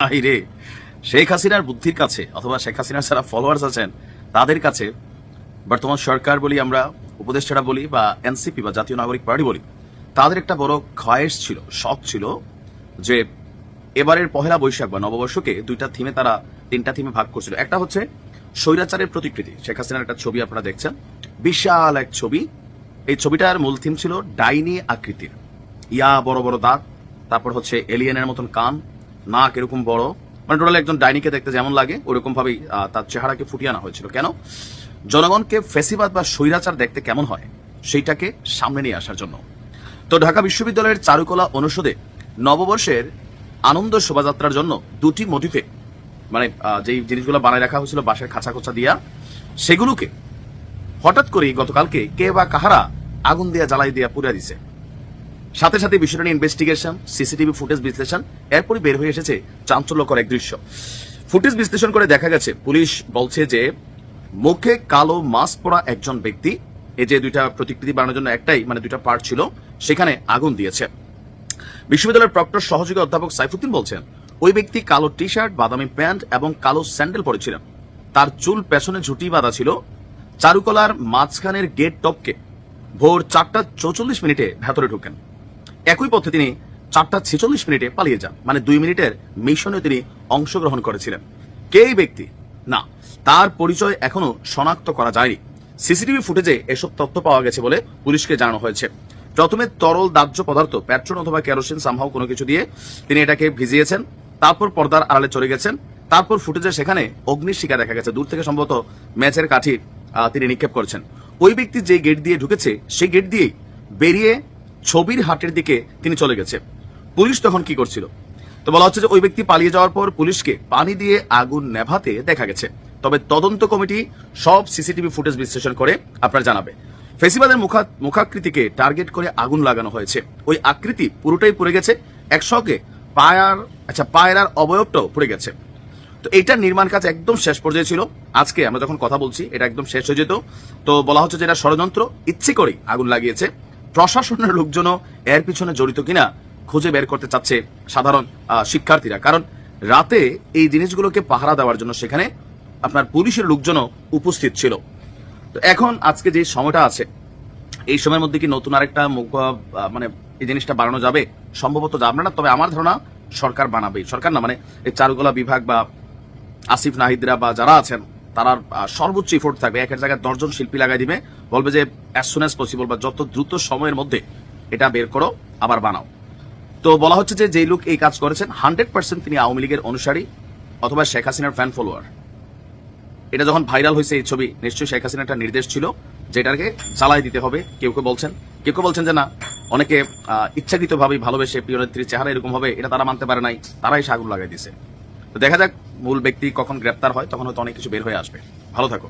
শেখ হাসিনার বুদ্ধির কাছে অথবা শেখ হাসিনার যারা ফলোয়ার্স আছেন, তাদের কাছে বর্তমান সরকার বলি আমরা, উপদেষ্টারা বলি বা এনসিপি বা জাতীয় নাগরিক পার্টি বলি, তাদের একটা বড় খয়েস ছিল, শখ ছিল যে এবারের পহেলা বৈশাখ বা নববর্ষকে দুইটা থিমে তারা তিনটা থিমে ভাগ করছিল। একটা হচ্ছে স্বৈরাচারের প্রতিকৃতি। শেখ হাসিনার একটা ছবি আপনারা দেখছেন। বিশাল এক ছবি। এই ছবিটার মূল থিম ছিল ডাইনি আকৃতির। ইয়া বড় বড় দাঁত তারপর হচ্ছে এলিয়েনের মতন কান নাক এরকম বড়। মানে টোটাল একজন ডাইনিকে দেখতে যেমন লাগে ওরকম ভাবেই তার চেহারাকে ফুটিয়ে আনা হয়েছিল। কেন? জনগণকে ফেসিবাদ বা স্বৈরাচার দেখতে কেমন হয়, সেইটাকে সামনে নিয়ে আসার জন্য। তো ঢাকা বিশ্ববিদ্যালয়ের চারুকলা অনুষদে নববর্ষের আনন্দ শোভাযাত্রার জন্য দুটি মোটিফে মানে যেই জিনিসগুলো বানায় রাখা হয়েছিল, বাঁশের খাঁচা খোঁচা দিয়া, সেগুলোকে হঠাৎ করেই গতকালকে কে বা কাহারা আগুন দিয়া জ্বালাই দিয়া পুড়ে দিছে। সাথে সাথে বিষয়টা নিয়ে ইনভেস্টিগেশন সিসিটিভি ফুটেজ বিশ্লেষণ, এরপরই বের হয়ে এসেছে চাঞ্চল্যকর এক দৃশ্য। ফুটেজ বিশ্লেষণ করে দেখা গেছে, পুলিশ বলছে যে মুখে কালো মাস্ক পরা একজন ব্যক্তি, এই যে দুইটা প্রতিকৃতি বানানোর জন্য একটাই মানে দুইটা পার্ট ছিল, সেখানে আগুন দিয়েছে। বিশ্ববিদ্যালয়ের প্রক্টর সহযোগী অধ্যাপক সাইফুদ্দিন বলছেন, ওই ব্যক্তি কালো টি শার্ট বাদামি প্যান্ট এবং কালো স্যান্ডেল পরেছিলেন। তার চুল পেছনে ঝুটি বাঁধা ছিল। চারুকলার মাঝখানের গেট টপকে ভোর চারটা চৌচল্লিশ মিনিটে ভেতরে ঢুকেন। একই পথে তিনি চারটা ছেচল্লিশ মিনিটে পালিয়ে যান। মানে দুই মিনিটের মিশনে তিনি অংশগ্রহণ করেছিলেন। কে এই ব্যক্তি? না, তার পরিচয় এখনও শনাক্ত করা যায়নি। সিসিটিভি ফুটেজে এসব তথ্য পাওয়া গেছে বলে পুলিশকে জানানো হয়েছে। প্রথমে তরল দাহ্য পদার্থ, পেট্রোল অথবা কেরোসিন সামহাও কোনো কিছু দিয়ে তিনি এটাকে ভিজিয়েছেন, তারপর পর্দার আড়ালে চলে গেছেন, তারপর ফুটেজে সেখানে অগ্নির শিকা দেখা গেছে। দূর থেকে সম্ভবত ম্যাচের কাঠি তিনি নিক্ষেপ করছেন। ওই ব্যক্তি যে গেট দিয়ে ঢুকেছে, সেই গেট দিয়েই বেরিয়ে ছবির হাটের দিকে তিনি চলে গেছে। পুলিশ তখন কি করছিল? তো বলা হচ্ছে যে ওই ব্যক্তি পালিয়ে যাওয়ার পর পুলিশকে পানি দিয়ে আগুন নেভাতে দেখা গেছে। তবে তদন্ত কমিটি সব সিসিটিভি ফুটেজ বিশ্লেষণ করে আপনার জানাবে। ফেসিবাদের মুখা মুখাকৃতিকে টার্গেট করে আগুন লাগানো হয়েছে। ওই আকৃতি পুরোটাই পুড়ে গেছে, একসঙ্গে পায়ার আচ্ছা পায়রার অবয়বটাও পুড়ে গেছে। তো এইটার নির্মাণ কাজ একদম শেষ পর্যায়ে ছিল। আজকে আমরা যখন কথা বলছি, এটা একদম শেষ হয়ে যেত। তো বলা হচ্ছে যে এটা ষড়যন্ত্র, ইচ্ছে করেই আগুন লাগিয়েছে। প্রশাসনের লোকজনও এর পিছনে জড়িত কিনা খুঁজে বের করতে চাচ্ছে সাধারণ শিক্ষার্থীরা। কারণ রাতে এই জিনিসগুলোকে পাহারা দেওয়ার জন্য সেখানে আপনার পুলিশের লোকজনও উপস্থিত ছিল। তো এখন আজকে যে সময়টা আছে, এই সময়ের মধ্যে কি নতুন আরেকটা মানে এই জিনিসটা বাড়ানো যাবে? সম্ভবত যাবে না, তবে আমার ধারণা সরকার বানাবেই। সরকার না মানে এই চারুকলা বিভাগ বা আসিফ নাহিদরা বা যারা আছেন, তারা সর্বোচ্চ ইফোর্ট থাকবে। এক এক জায়গায় দশজন শিল্পী লাগাই দিবে। বলবে যে অ্যাজ সুন অ্যাজ পসিবল বা, যত দ্রুত সময়ের মধ্যে এটা বের করো, আবার বানাও। তো বলা হচ্ছে যে, যেই লোক এই কাজ করেছেন, হান্ড্রেড পার্সেন্ট তিনি আওয়ামী লীগের অনুসারী অথবা শেখ হাসিনার ফ্যান ফলোয়ার এটা যখন ভাইরাল হয়েছে এই ছবি, নিশ্চয়ই শেখ হাসিনার একটা নির্দেশ ছিল, যেটাকে জ্বালাই দিতে হবে। কেউ কেউ বলছেন, কেউ কেউ বলছেন যে, না, অনেকে ইচ্ছাকৃত ভাবে ভালোবেসে প্রিয় নেত্রীর চেহারা এরকম হবে, এটা তারা মানতে পারে নাই, তারাই সাগুন লাগাই দিছে তো দেখা যাক, মূল ব্যক্তি কখন গ্রেপ্তার হয়, তখন হয়তো অনেক কিছু বের হয়ে আসবে। ভালো থাকো